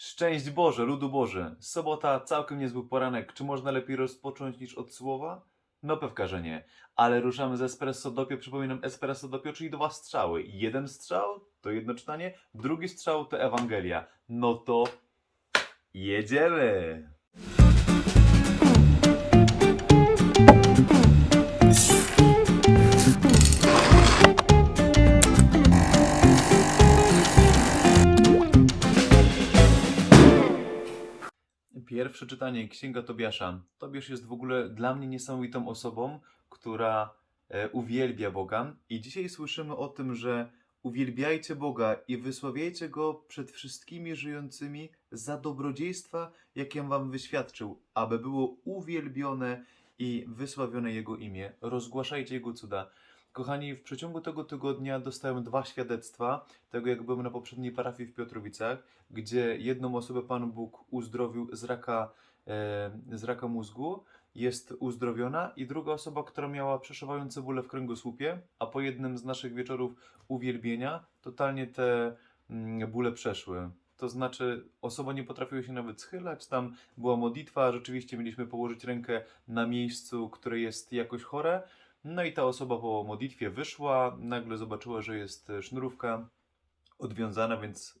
Szczęść Boże, ludu Boże. Sobota, całkiem niezły poranek. Czy można lepiej rozpocząć niż od słowa? No pewka, że nie. Ale ruszamy z Espresso Dopio. Przypominam, Espresso Dopio, czyli dwa strzały. Jeden strzał to jedno czytanie, drugi strzał to Ewangelia. No to jedziemy! Pierwsze czytanie, Księga Tobiasza. Tobiasz jest w ogóle dla mnie niesamowitą osobą, która e, uwielbia Boga. I dzisiaj słyszymy o tym, że uwielbiajcie Boga i wysławiajcie Go przed wszystkimi żyjącymi za dobrodziejstwa, jakie Wam wyświadczył, aby było uwielbione i wysławione Jego imię. Rozgłaszajcie Jego cuda. Kochani, w przeciągu tego tygodnia dostałem dwa świadectwa tego, jak byłem na poprzedniej parafii w Piotrowicach, gdzie jedną osobę Pan Bóg uzdrowił z raka, e, z raka mózgu, jest uzdrowiona, i druga osoba, która miała przeszywające bóle w kręgosłupie, a po jednym z naszych wieczorów uwielbienia, totalnie te mm, bóle przeszły. To znaczy, osoba nie potrafiła się nawet schylać, tam była modlitwa, rzeczywiście mieliśmy położyć rękę na miejscu, które jest jakoś chore. No i ta osoba po modlitwie wyszła, nagle zobaczyła, że jest e, sznurówka odwiązana, więc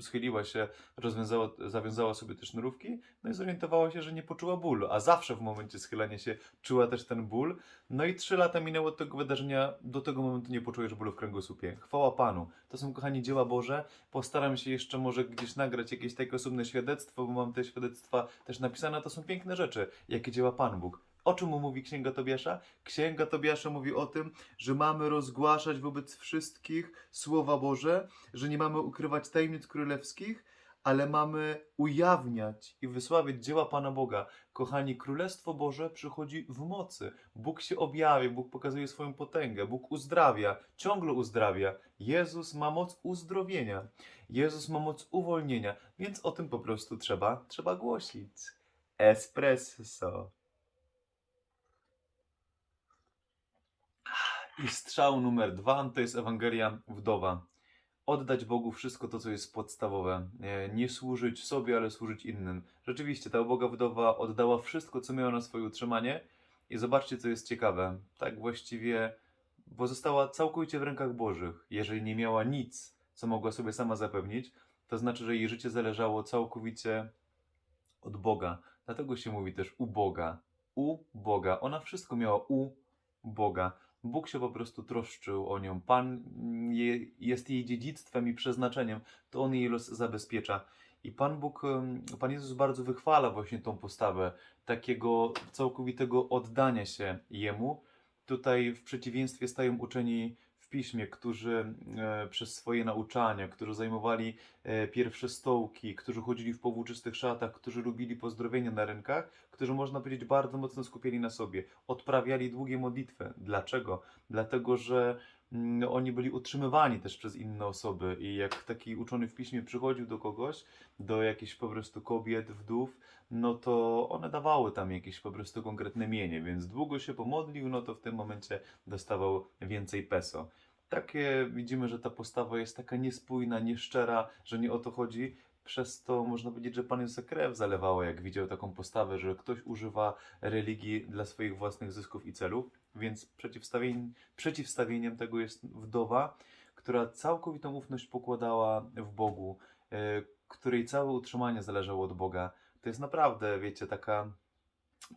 schyliła się, rozwiązała, zawiązała sobie te sznurówki, no i zorientowała się, że nie poczuła bólu, a zawsze w momencie schylania się czuła też ten ból. No i trzy lata minęło od tego wydarzenia, do tego momentu nie poczujesz bólu w kręgosłupie. Chwała Panu. To są, kochani, dzieła Boże. Postaram się jeszcze może gdzieś nagrać jakieś takie osobne świadectwo, bo mam te świadectwa też napisane. To są piękne rzeczy, jakie dzieła Pan Bóg. O czym mu mówi Księga Tobiasza? Księga Tobiasza mówi o tym, że mamy rozgłaszać wobec wszystkich Słowa Boże, że nie mamy ukrywać tajemnic królewskich, ale mamy ujawniać i wysławiać dzieła Pana Boga. Kochani, Królestwo Boże przychodzi w mocy. Bóg się objawia, Bóg pokazuje swoją potęgę, Bóg uzdrawia, ciągle uzdrawia. Jezus ma moc uzdrowienia, Jezus ma moc uwolnienia, więc o tym po prostu trzeba, trzeba głosić. Espresso. I strzał numer dwa to jest Ewangelia Wdowa. Oddać Bogu wszystko to, co jest podstawowe. Nie, nie służyć sobie, ale służyć innym. Rzeczywiście, ta uboga wdowa oddała wszystko, co miała na swoje utrzymanie. I zobaczcie, co jest ciekawe. Tak właściwie pozostała całkowicie w rękach Bożych. Jeżeli nie miała nic, co mogła sobie sama zapewnić, to znaczy, że jej życie zależało całkowicie od Boga. Dlatego się mówi też u Boga. U Boga. Ona wszystko miała u Boga. Bóg się po prostu troszczył o nią. Pan je, jest jej dziedzictwem i przeznaczeniem. To On jej los zabezpiecza. I Pan Bóg, Pan Jezus bardzo wychwala właśnie tą postawę takiego całkowitego oddania się Jemu. Tutaj w przeciwieństwie stają uczeni w piśmie, którzy e, przez swoje nauczania, którzy zajmowali e, pierwsze stołki, którzy chodzili w powłóczystych szatach, którzy lubili pozdrowienia na rynkach, którzy można powiedzieć bardzo mocno skupiali na sobie, odprawiali długie modlitwy. Dlaczego? Dlatego, że oni byli utrzymywani też przez inne osoby i jak taki uczony w piśmie przychodził do kogoś, do jakichś po prostu kobiet, wdów, no to one dawały tam jakieś po prostu konkretne mienie, więc długo się pomodlił, no to w tym momencie dostawał więcej peso. Takie widzimy, że ta postawa jest taka niespójna, nieszczera, że nie o to chodzi. Przez to można powiedzieć, że Pan Jezusa krew zalewała, jak widział taką postawę, że ktoś używa religii dla swoich własnych zysków i celów. Więc przeciwstawień, przeciwstawieniem tego jest wdowa, która całkowitą ufność pokładała w Bogu, e, której całe utrzymanie zależało od Boga. To jest naprawdę, wiecie, taka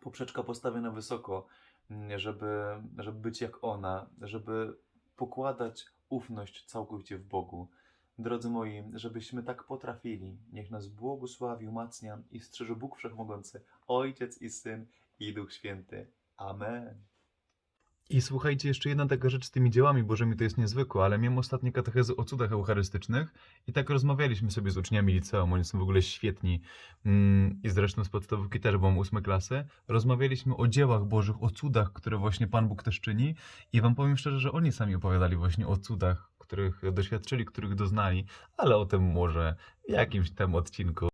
poprzeczka postawiona wysoko, mm, żeby, żeby być jak ona, żeby pokładać ufność całkowicie w Bogu. Drodzy moi, żebyśmy tak potrafili, niech nas błogosławi, umacnia i strzeże Bóg Wszechmogący, Ojciec i Syn i Duch Święty. Amen. I słuchajcie, jeszcze jedna taka rzecz z tymi dziełami Bożymi to jest niezwykłe, ale miałem ostatnie katechezy o cudach eucharystycznych i tak rozmawialiśmy sobie z uczniami liceum, oni są w ogóle świetni mm, i zresztą z podstawówki też, bo mam ósme klasy. Rozmawialiśmy o dziełach Bożych, o cudach, które właśnie Pan Bóg też czyni i wam powiem szczerze, że oni sami opowiadali właśnie o cudach, których doświadczyli, których doznali, ale o tym może w jakimś tam odcinku.